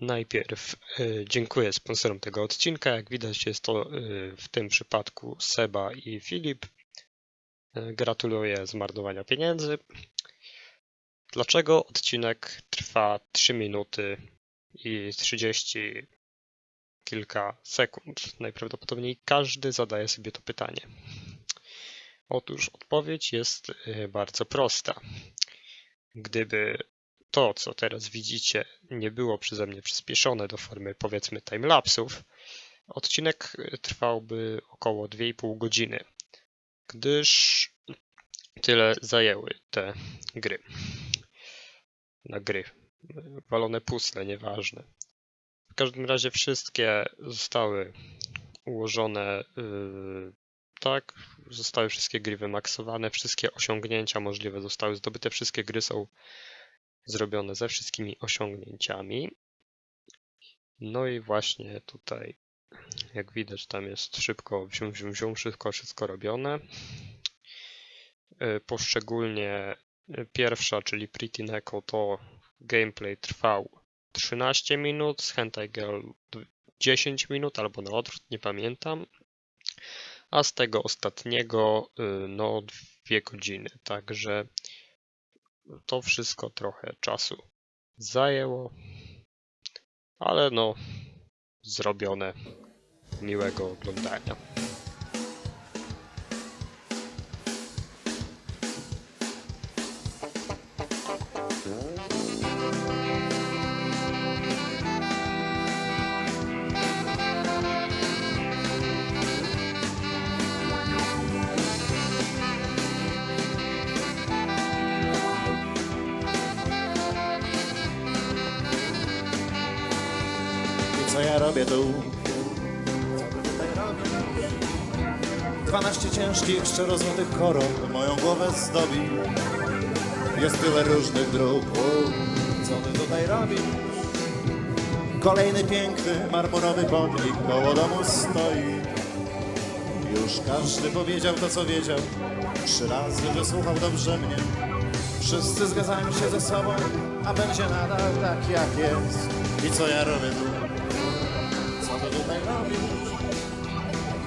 Najpierw y, dziękuję sponsorom tego odcinka. Jak widać, jest to y, w tym przypadku Seba i Filip. Y, Gratuluję zmarnowania pieniędzy. Dlaczego odcinek trwa 3 minuty i 30 kilka sekund? Najprawdopodobniej każdy zadaje sobie to pytanie. Otóż odpowiedź jest bardzo prosta. Gdyby to, co teraz widzicie, nie było przeze mnie przyspieszone do formy powiedzmy timelapsów, odcinek trwałby około 2,5 godziny, gdyż tyle zajęły te gry. Na gry. Walone puzzle, nieważne. W każdym razie wszystkie zostały ułożone yy, tak, zostały wszystkie gry wymaksowane, wszystkie osiągnięcia możliwe zostały zdobyte, wszystkie gry są zrobione ze wszystkimi osiągnięciami. No i właśnie tutaj, jak widać, tam jest szybko, wziął, wziął, wziął, wszystko, wszystko robione. Y, Poszczególnie y, pierwsza, czyli Pretty Neko, to gameplay trwał 13 minut, z Hentai Girl 10 minut, albo na odwrót, nie pamiętam. A z tego ostatniego, y, no, dwie godziny, także to wszystko trochę czasu zajęło, ale no, zrobione. Miłego oglądania. Co ja robię tu? Co ty tutaj robisz? 12 ciężkich, szczerozłotych chorób moją głowę zdobi. Jest tyle różnych dróg. Co ty tutaj robisz? Kolejny piękny, marmurowy pomnik koło domu stoi. Już każdy powiedział to, co wiedział. Trzy razy wysłuchał dobrze mnie. Wszyscy zgadzają się ze sobą, a będzie nadal tak, jak jest. I co ja robię tu?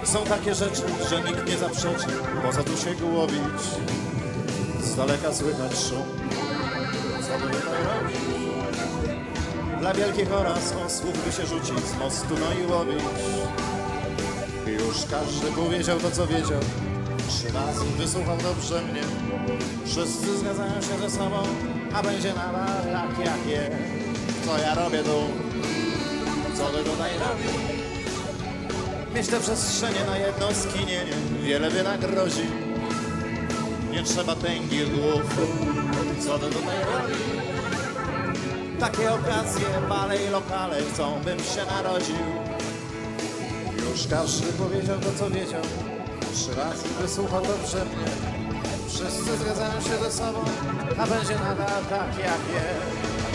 Są takie rzeczy, że nikt nie zaprzeczy, po co tu się głowić? Z daleka słychać szum. Co ty tutaj robisz? Dla wielkich oraz osłów by się rzucić z mostu, no i łowić. Już każdy powiedział to, co wiedział. Trzy razy wysłuchał dobrze mnie. Wszyscy zgadzają się ze sobą, a będzie nadal tak, jak jest. Co ja robię tu? Co tutaj robisz? Mieć te przestrzenie na jedno skinienie wiele wynagrodzi. Nie trzeba tęgich głów. Co tutaj robisz? Takie okazje, bale i lokale chcą, bym się narodził. Już każdy powiedział to, co wiedział. Trzy razy wysłuchał dobrze mnie. Wszyscy zgadzają się ze sobą, a będzie nadal tak, jak jest.